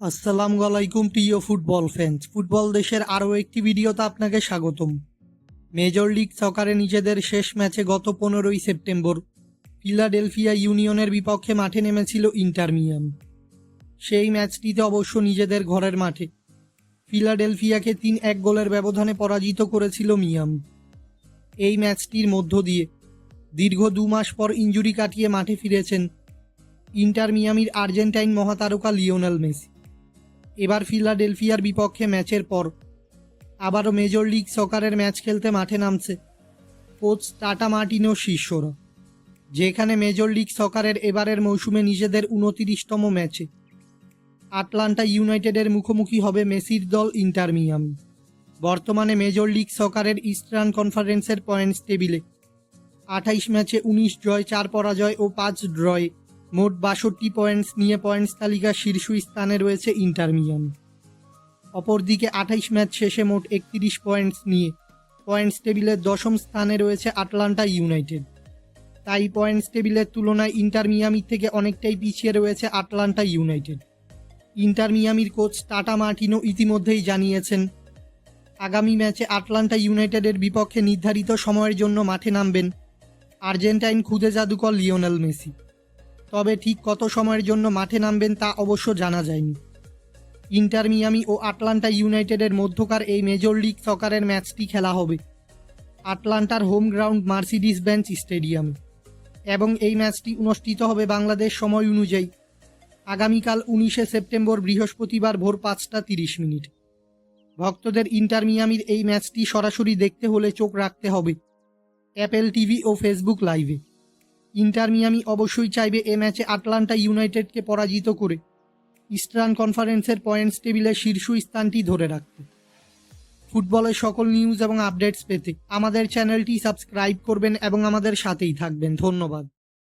আসসালামু আলাইকুম, প্রিয় ফুটবল ফ্যান্স। ফুটবল দেশের আরও একটি ভিডিওতে আপনাকে স্বাগতম। মেজর লিগ সকারে নিজেদের শেষ ম্যাচে গত পনেরোই সেপ্টেম্বর ফিলাডেলফিয়া ইউনিয়নের বিপক্ষে মাঠে নেমেছিল ইন্টারমিয়াম সেই ম্যাচটিতে অবশ্য নিজেদের ঘরের মাঠে। ফিলাডেলফিয়াকে তিন এক গোলের ব্যবধানে পরাজিত করেছিল মিয়াম এই ম্যাচটির মধ্য দিয়ে দীর্ঘ দু মাস পর ইঞ্জুরি কাটিয়ে মাঠে ফিরেছেন ইন্টার মিয়ামির আর্জেন্টাইন মহাতারকা লিওনেল মেসি। এবার ফিলাডেলফিয়ার বিপক্ষে ম্যাচের পর। আবারও মেজর লিগ সকারের ম্যাচ খেলতে মাঠে নামছে কোচ টাটা মার্টিনো শিষ্যরা, যেখানে মেজর লিগ সকারের এবারের মৌসুমে নিজেদের উনতিরিশতম ম্যাচে। আটলান্টা ইউনাইটেডের মুখোমুখি হবে মেসির দল ইন্টার মিয়ামি। বর্তমানে মেজর লিগ সকারের ইস্টার্ন কনফারেন্সের পয়েন্টস টেবিলে। আঠাইশ ম্যাচে উনিশ জয়, চার পরাজয় ও পাঁচ ড্রয়ে মোট বাষট্টি পয়েন্টস নিয়ে পয়েন্টস তালিকার শীর্ষ স্থানে রয়েছে ইন্টার মিয়ামি অপরদিকে আঠাইশ ম্যাচ শেষে মোট একত্রিশ পয়েন্টস নিয়ে পয়েন্টস টেবিলের দশম স্থানে রয়েছে আটলান্টা ইউনাইটেড তাই পয়েন্টস টেবিলের তুলনায় ইন্টার মিয়ামির থেকে অনেকটাই পিছিয়ে রয়েছে আটলান্টা ইউনাইটেড ইন্টার মিয়ামির কোচ টাটা মার্টিনো ইতিমধ্যেই জানিয়েছেন, আগামী ম্যাচে আটলান্টা ইউনাইটেডের বিপক্ষে নির্ধারিত সময়ের জন্য মাঠে নামবেন আর্জেন্টাইন খুদে জাদুকর লিওনেল মেসি। তবে ঠিক কত সময়ের জন্য মাঠে নামবেন তা অবশ্য জানা যায়নি। ইন্টার মিয়ামি ও আটলান্টা ইউনাইটেডের মধ্যকার এই মেজর লিগ সকারের ম্যাচটি খেলা হবে। আটলান্টার হোম গ্রাউন্ড মার্সিডিস বেঞ্চ স্টেডিয়ামে। এবং এই ম্যাচটি অনুষ্ঠিত হবে বাংলাদেশ সময় অনুযায়ী। আগামীকাল উনিশে সেপ্টেম্বর বৃহস্পতিবার ভোর পাঁচটা তিরিশ মিনিট। ভক্তদের ইন্টার মিয়ামির এই ম্যাচটি সরাসরি দেখতে হলে চোখ রাখতে হবে। অ্যাপেল টিভি ও ফেসবুক লাইভে। ইন্টার মিয়ামি অবশ্যই চাইবে এ ম্যাচে আটলান্টা ইউনাইটেডকে পরাজিত করে। ইস্টার্ন কনফারেন্সের পয়েন্টস টেবিলে শীর্ষ স্থানটি ধরে রাখতে। ফুটবলের সকল নিউজ এবং আপডেটস পেতে আমাদের চ্যানেলটি সাবস্ক্রাইব করবেন এবং আমাদের সাথেই থাকবেন। ধন্যবাদ।